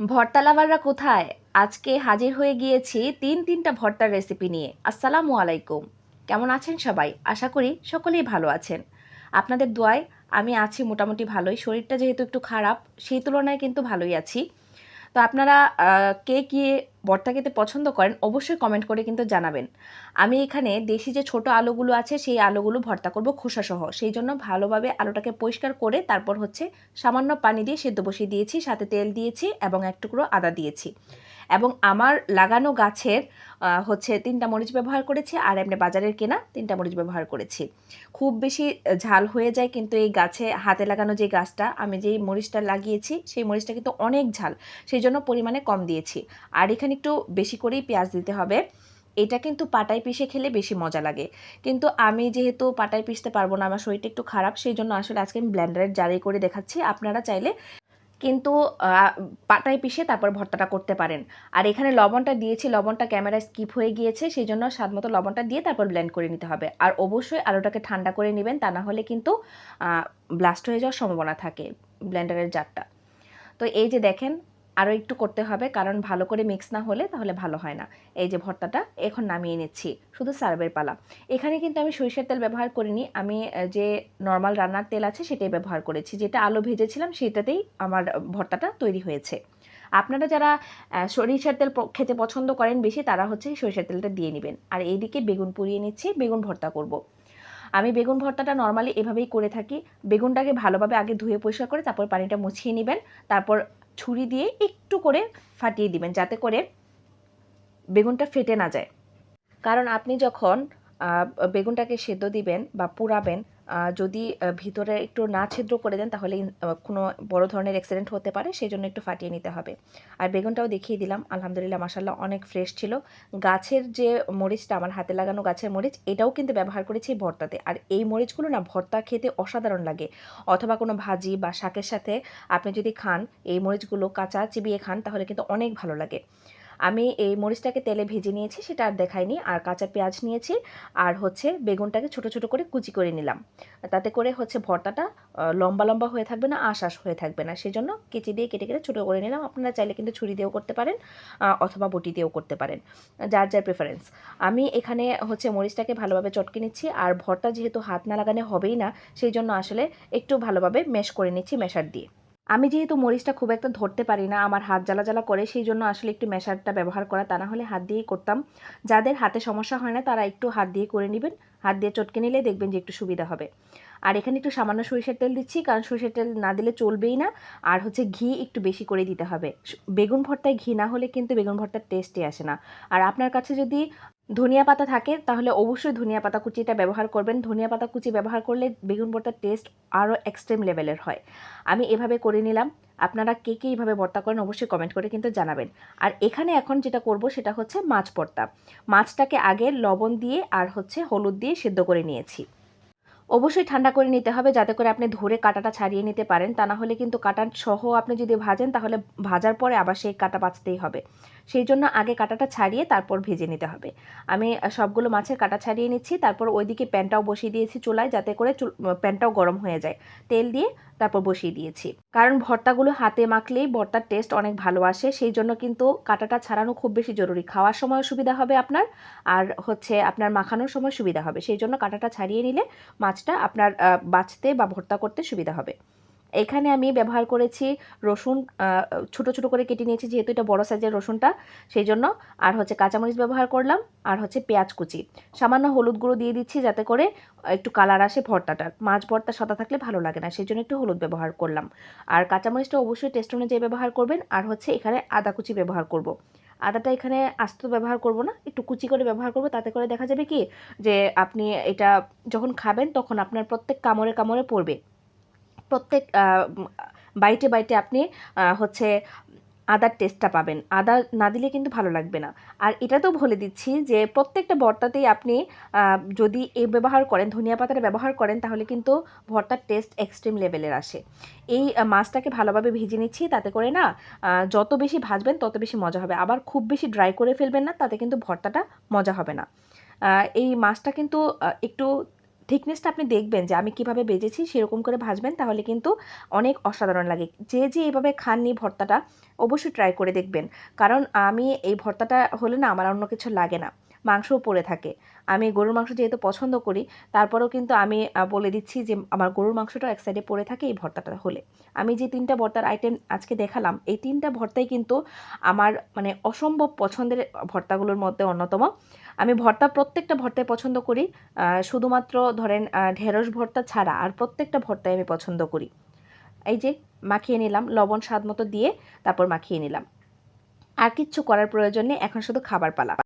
ভর্তা লাভাররা কোথায়? আজকে হাজির হয়ে গিয়েছি তিন তিনটা ভর্তার রেসিপি নিয়ে। আসসালামু আলাইকুম। কেমন আছেন সবাই? আশা করি সকলেই ভালো আছেন। আপনাদের দোয়ায় আমি আছি মোটামুটি ভালোই। শরীরটা যেহেতু একটু খারাপ, সেই তুলনায় কিন্তু ভালোই আছি। তো আপনারা কে কে ভর্তা খেতে পছন্দ করেন অবশ্যই কমেন্ট করে কিন্তু জানাবেন। আমি এখানে দেশি যে ছোট আলুগুলো আছে, সেই আলুগুলো ভর্তা করব খোসাসহ। সেই জন্য ভালোভাবে আলুটাকে পরিষ্কার করে তারপর হচ্ছে সামান্য পানি দিয়ে সেদ্ধ বসিয়ে দিয়েছি, সাথে তেল দিয়েছি এবং এক টুকরো আদা দিয়েছি। এবং আমার লাগানো গাছের হচ্ছে তিনটা মরিচ ব্যবহার করেছি আর এমনি বাজারের কেনা তিনটা মরিচ ব্যবহার করেছি। খুব বেশি ঝাল হয়ে যায় কিন্তু এই গাছে হাতে লাগানো যে গাছটা, আমি যেই মরিচটা লাগিয়েছি সেই মরিচটা কিন্তু অনেক ঝাল, সেই জন্য পরিমাণে কম দিয়েছি। আর এখানে একটু বেশি করেই পেঁয়াজ দিতে হবে। এটা কিন্তু পাটায় পিষে খেলে বেশি মজা লাগে। কিন্তু আমি যেহেতু পাটায় পিষতে পারব না, আমার শরীরটা একটু খারাপ, সেই জন্য আসলে আজকে আমি ব্লেন্ডারের জারি করে দেখাচ্ছি। আপনারা চাইলে কিন্তু পাটায় পিষে তারপর ভর্তাটা করতে পারেন। আর এখানে লবণটা দিয়েছি, লবণটা ক্যামেরায় স্কিপ হয়ে গিয়েছে সেই জন্য স্বাদ মতো লবণটা দিয়ে তারপর ব্লেন্ড করে নিতে হবে। আর অবশ্যই আলুটাকে ঠান্ডা করে নেবেন, তা না হলে কিন্তু ব্লাস্ট হয়ে যাওয়ার সম্ভাবনা থাকে ব্লেন্ডারের জারটা। তো এই যে দেখেন আরও একটু করতে হবে, কারণ ভালো করে মিক্স না হলে তাহলে ভালো হয় না। এই যে ভর্তাটা, এখন নামিয়ে নিচ্ছি, শুধু সার্ভের পালা। এখানে কিন্তু আমি সরিষার তেল ব্যবহার করিনি, আমি যে নর্মাল রান্নার তেল আছে সেটাই ব্যবহার করেছি, যেটা আলু ভেজেছিলাম সেটাতেই আমার ভর্তাটা তৈরি হয়েছে। আপনারা যারা সরিষার তেল খেতে পছন্দ করেন বেশি, তারা হচ্ছে সরিষার তেলটা দিয়ে নেবেন। আর এইদিকে বেগুন পুড়িয়ে নিচ্ছি, বেগুন ভর্তা করব। আমি বেগুন ভর্তাটা নর্মালি এভাবেই করে থাকি, বেগুনটাকে ভালোভাবে আগে ধুয়ে পরিষ্কার করে তারপর পানিটা মুছিয়ে নেবেন, তারপর ছুরি দিয়ে একটু করে ফাটিয়ে দিবেন, যাতে করে বেগুনটা ফেটে না যায়। কারণ আপনি যখন বেগুনটাকে সেদ্ধ দিবেন বা পুরাবেন যদি ভিতরে একটু না ছিদ্র করে দেন তাহলে কোনো বড় ধরনের অ্যাক্সিডেন্ট হতে পারে সেই জন্য একটু ফাটিয়ে নিতে হবে। আর বেগুনটাও দেখিয়ে দিলাম, আলহামদুলিল্লাহ মাসাল্লাহ অনেক ফ্রেশ ছিল। গাছের যে মরিচটা, আমার হাতে লাগানো গাছের মরিচ, এটাও কিন্তু ব্যবহার করেছি ভর্তাতে। আর এই মরিচগুলো না ভর্তা খেতে অসাধারণ লাগে। অথবা কোনো ভাজি বা শাকের সাথে আপনি যদি খান, এই মরিচগুলো কাঁচা, চিবিয়ে খান, তাহলে কিন্তু অনেক ভালো লাগে। আমি এই মরিচটাকে তেলে ভেজে নিয়েছি, সেটা আর দেখাইনি। আর কাঁচা পেঁয়াজ নিয়েছি, আর হচ্ছে বেগুনটাকে ছোট ছোট করে কুচি করে নিলাম। তাতে করে হচ্ছে ভর্তাটা লম্বা লম্বা হয়ে থাকবে না, আশ আশ হয়ে থাকবে না। সেই জন্য কেচি দিয়ে কেটে কেটে ছোটো করে নিলাম। আপনারা চাইলে কিন্তু ছুরি দিয়েও করতে পারেন অথবা বটি দিয়েও করতে পারেন। যার যার প্রেফারেন্স আমি এখানে হচ্ছে মরিচটাকে ভালোভাবে চটকে নিচ্ছি। আর ভর্তা যেহেতু হাত না লাগানো হবেই না সেই জন্য আসলে একটু ভালোভাবে মেশ করে নিচ্ছি মেশার দিয়ে। আমি যেহেতু মরিচটা খুব একটা ধরতে পারি না, আমার হাত জ্বালা জ্বালা করে, সেই জন্য আসলে একটু মেশারটা ব্যবহার করা, তা না হলে হাত দিয়েই করতাম। যাদের হাতে সমস্যা হয় না, তারা একটু হাত দিয়ে করে নেবেন, হাত দিয়ে চটকে নিলে দেখবেন যে একটু সুবিধা হবে। আর এখানে একটু সামান্য সরিষার তেল দিচ্ছি, কারণ সরিষার তেল না দিলে চলবেই না, আর হচ্ছে ঘি একটু বেশি করে দিতে হবে। বেগুন ভর্তায় ঘি না হলে কিন্তু বেগুন ভর্তার টেস্টই আসে না। আর আপনার কাছে যদি ধনিয়া পাতা থাকে, তাহলে অবশ্যই ধনিয়া পাতা কুচিটা ব্যবহার করবেন। ধনিয়া পাতা কুচি ব্যবহার করলে বেগুন ভর্তার টেস্ট আরও এক্সট্রিম লেভেলের হয়। আমি এভাবে করে নিলাম। আপনারা কে কে এইভাবে ভর্তা করেন অবশ্যই কমেন্ট করে কিন্তু জানাবেন। আর এখানে এখন যেটা করব সেটা হচ্ছে মাছ ভর্তা। মাছটাকে আগে লবণ দিয়ে আর হচ্ছে হলুদ দিয়ে সেদ্ধ করে নিয়েছি। অবশ্যই ঠান্ডা করে নিতে হবে যাতে করে আপনি ধরে কাঁটাটা ছাড়িয়ে নিতে পারেন। তা না হলে কিন্তু কাঁটা সহ আপনি যদি ভাজেন তাহলে ভাজার পরে আবার সেই কাঁটা বাঁচতেই হবে। সেই জন্য আগে কাঁটাটা ছাড়িয়ে তারপর ভেজে নিতে হবে। আমি সবগুলো মাছের কাঁটা ছাড়িয়ে নিচ্ছি, তারপর ওইদিকে প্যানটাও বসিয়ে দিয়েছি চুলায় যাতে করে প্যানটাও গরম হয়ে যায়। তেল দিয়ে তারপর বসিয়ে দিয়েছি। কারণ ভর্তাগুলো হাতে মাখলেই ভর্তার টেস্ট অনেক ভালো আসে, সেই জন্য কিন্তু কাঁটাটা ছাড়ানো খুব বেশি জরুরি। খাওয়ার সময় সুবিধা হবে আপনার, আর হচ্ছে আপনার মাখানোর সময় সুবিধা হবে। সেই জন্য কাঁটাটা ছাড়িয়ে নিলে মাছটা আপনার বাছতে বা ভর্তা করতে সুবিধা হবে। এখানে আমি ব্যবহার করেছি রসুন ছোট ছোট করে কেটে নিয়েছি, যেহেতু এটা বড় সাইজের রসুনটা, সেই জন্য। আর হচ্ছে কাঁচামরিচ ব্যবহার করলাম, আর হচ্ছে পেঁয়াজ কুচি। সামান্য হলুদ গুঁড়ো দিয়ে দিচ্ছি যাতে করে একটু কালার আসে ভর্তাটার মাছ ভর্তা সাদা থাকলে ভালো লাগে না, সেই জন্য একটু হলুদ ব্যবহার করলাম। আর কাঁচামরিচটা অবশ্যই টেস্ট অনুযায়ী ব্যবহার করবেন, আর হচ্ছে এখানে আদা কুচি ব্যবহার করব। আদাটা এখানে আস্ত ব্যবহার করব না, একটু কুচি করে ব্যবহার করব, তাতে করে দেখা যাবে কি যে আপনি এটা যখন খাবেন তখন আপনার প্রত্যেক কামড়ে কামড়ে পড়বে। প্রত্যেক বাইটে বাইটে আপনি হচ্ছে আদার টেস্টটা পাবেন। আদা না দিলে কিন্তু ভালো লাগবে না। আর এটা তো বলে দিচ্ছি যে, প্রত্যেকটা ভর্তাতেই আপনি যদি এ ব্যবহার করেন, ধনিয়া পাতাটা ব্যবহার করেন, তাহলে কিন্তু ভর্তার টেস্ট এক্সট্রিম লেভেলের আসে। এই মাছটাকে ভালোভাবে ভেজে নিচ্ছি, তাতে করে না যত বেশি ভাজবেন, তত বেশি মজা হবে। আবার খুব বেশি ড্রাই করে ফেলবেন না, তাতে কিন্তু ভর্তাটা মজা হবে না। এই মাছটা কিন্তু একটু থিকনেসটা আপনি দেখবেন যে আমি কীভাবে বেজেছি সেরকম করে ভাজবেন, তাহলে কিন্তু অনেক অসাধারণ লাগে। যে যে এইভাবে খাননি ভর্তাটা, অবশ্যই ট্রাই করে দেখবেন। কারণ আমি এই ভর্তাটা হলে না আমার অন্য কিছু লাগে না। মাংসও পড়ে থাকে। আমি গরুর মাংস যেহেতু পছন্দ করি, তারপরেও কিন্তু আমি বলে দিচ্ছি যে আমার গরুর মাংসটা এক সাইডে পড়ে থাকে এই ভর্তাটা হলে। আমি যে তিনটা ভর্তার আইটেম আজকে দেখালাম, এই তিনটা ভর্তাই কিন্তু আমার মানে অসম্ভব পছন্দের ভর্তাগুলোর মধ্যে অন্যতম। আমি ভর্তা প্রত্যেকটা ভর্তায় পছন্দ করি শুধুমাত্র ধরেন ঢেঁড়স ভর্তা ছাড়া আর প্রত্যেকটা ভর্তায় আমি পছন্দ করি। এই যে মাখিয়ে নিলাম, লবণ স্বাদ মতো দিয়ে তারপর মাখিয়ে নিলাম। আর কিচ্ছু করার প্রয়োজন নেই, এখন শুধু খাবার পালা।